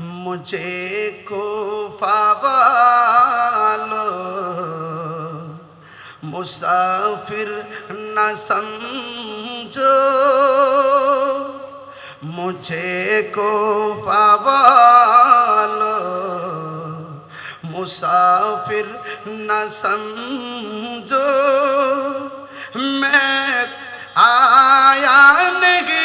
मुझे को वालो मुसाफिर न समझो मुझे को वालो मुसाफिर न समझो मैं आया नहीं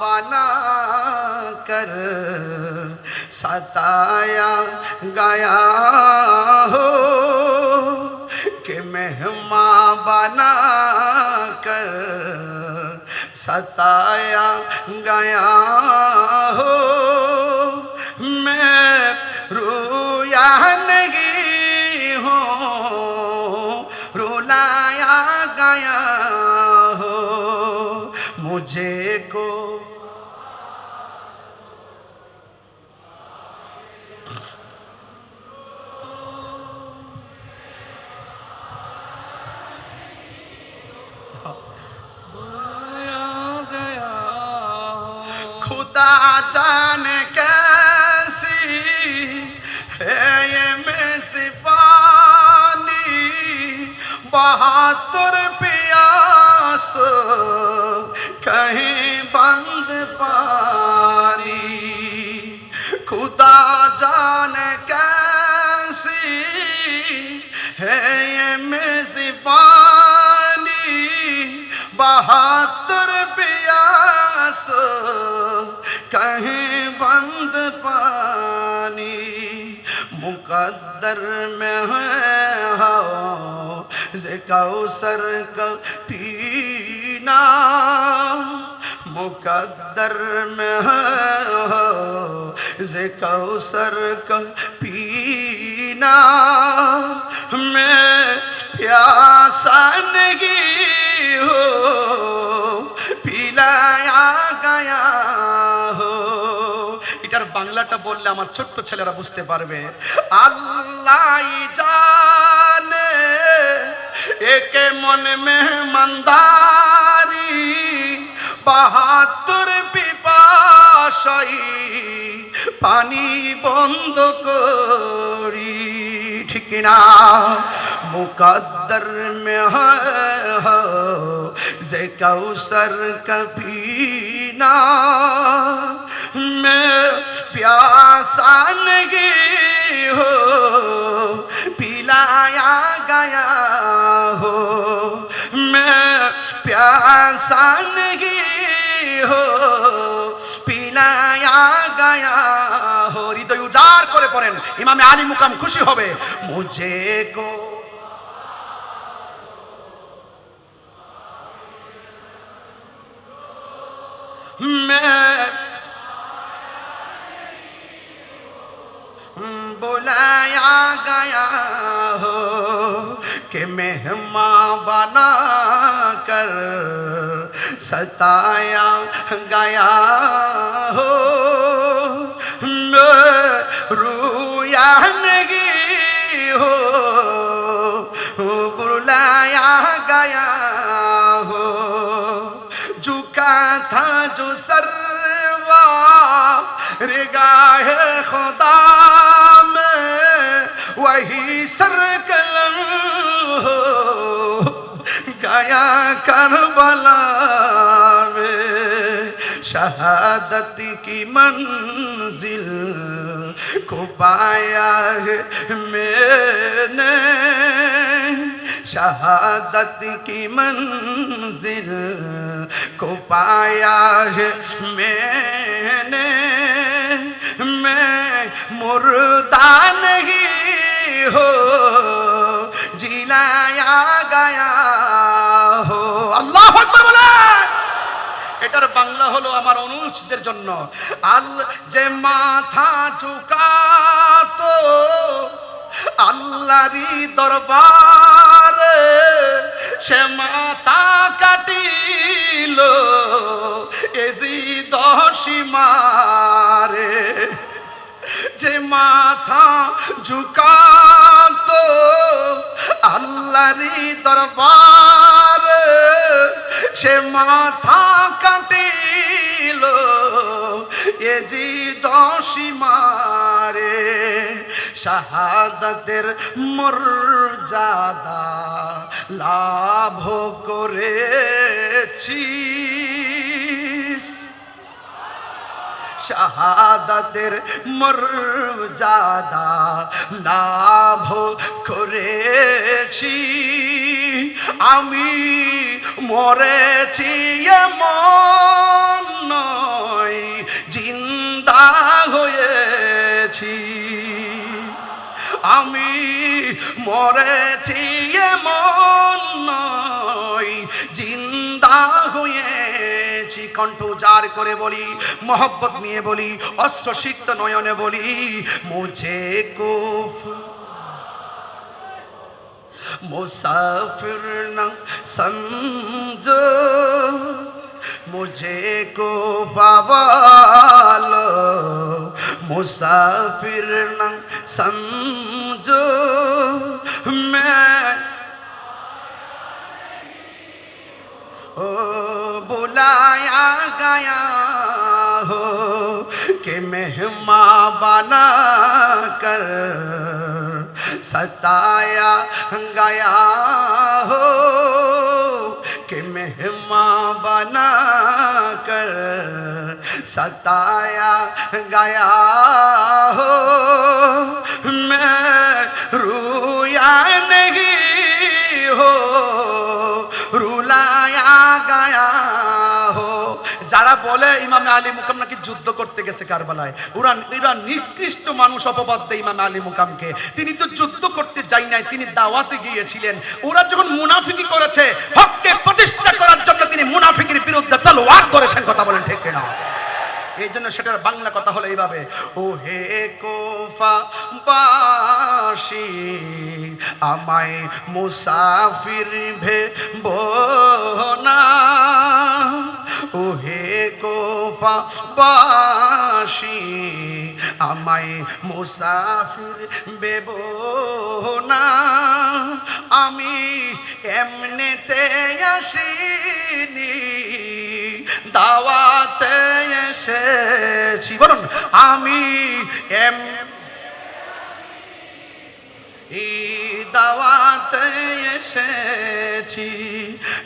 بنا کر ستایا گیا ہو کہ مہماں بنا کر ستایا گیا ہو۔ میں رویا نہیں ہوں رولایا گیا ہو۔ مجھے کو خدا جانے کیسی ہے یہ میں صفانی؟ بہادر پیاس، کہیں بند پانی؟ خدا جانے کیسی ہے یہ میں صفانی؟ بہادر پیاس کہیں بند پانی مقدر میں ہے ہو کوثر کا پینا مقدر میں ہے کوثر کا پینا میں پیاسا نہیں ہو۔ এটার বাংলাটা বললে আমার ছোট্ট ছেলেরা বুঝতে পারবে। আল্লাহ জানে, একে মন মেহমানদারি, বাহাত্তর পিপাসাই পানি বন্ধ করি, ঠিক না? মুকদ্দর মে হে কৌসর কপি না मैं प्यासा नहीं हो पिलाया गया हो मैं प्यासा नहीं हो পিলায়া গায়া হো হৃদয় উজাড় করে পড়েন ইমামে আলী মুকাম খুশি হবে মুঝে কো آیا ہو کہ مہماں بنا کر ستایا گیا ہو۔ رویا نگی ہو، بلایا گیا ہو۔ جھکا تھا جو سر رگاہ خدا میں وہی سر کلم ہو گیا کربلا میں شہادت کی منزل کو پایا ہے میں نے۔ شہادت کی منزل کو پایا ہے میں نے۔ میں مردہ نہیں হো জিলায়া গায়া হো আল্লাহ এটার বাংলা হলো আমার অনুষ্ঠদের জন্য। আল যে মাথা চুকাতো আল্লাহরি দরবার সে মাথা কাটিল এজি দশিমারে যে মাথা ঝুকাত আল্লাহরি দরবার, সে মাথা কাটিল এ জি দশিমারে শাহাদাতের মর্যাদা লাভ করেছি শাহাদাতের মর্যাদা লাভ করেছি। আমি মরেছি এমন নয়, জিন্দা হয়েছি। আমি মরেছি এমন নয়, জিন্দা কণ্ঠ উজাড় করে বলি, মহব্বত নিয়ে বলি অস্ত্রসিক্ত নয়নে বলি, মুঝে কুফ মুসাফির না সমঝো মুঝে কুফাওয়ালো মুসাফির না সমঝো मैं ओ بلایا گیا ہو کہ مہماں بنا کر ستایا گیا ہو کہ مہماں بنا کر ستایا گیا ہو میں رویا نہیں যারা বলে ইমামে আলী মুকাম নাকি যুদ্ধ করতে গেছে কারবালায়, ওরা এরা নিকৃষ্ট মানুষ অপবাদ দেয় ইমামে আলী মুকামকে। তিনি তো যুদ্ধ করতে যাই নাই, তিনি দাওয়াতে গিয়েছিলেন। ওরা যখন মুনাফিকি করেছে, হককে প্রতিষ্ঠা করার জন্য তিনি মুনাফিকির বিরুদ্ধে তলোয়ার ধরেছেন, কথা বলেন ঠিক কিনা? এই জন্য সেটার বাংলা কথা হলো এইভাবে, ও হে কোফা বাসি, আমায় মুসাফির ভে না। ও হে কোফা বাসি, আমায় মুসাফির বেব না। আমি এমনিতে আসিনি, দাওয়াতে এসেছি। বলুন, আমি এম দাওয়াতে এসেছি।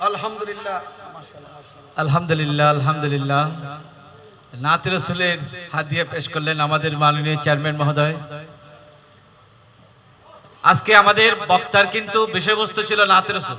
আলহামদুলিল্লাহ আলহামদুলিল্লাহ আলহামদুলিল্লাহ। নাতি রসুলের দিয়ে পেশ করলেন আমাদের মাননীয় চেয়ারম্যান মহোদয়। আজকে আমাদের বক্তার কিন্তু বিষয়বস্তু ছিল নাতি রসুল।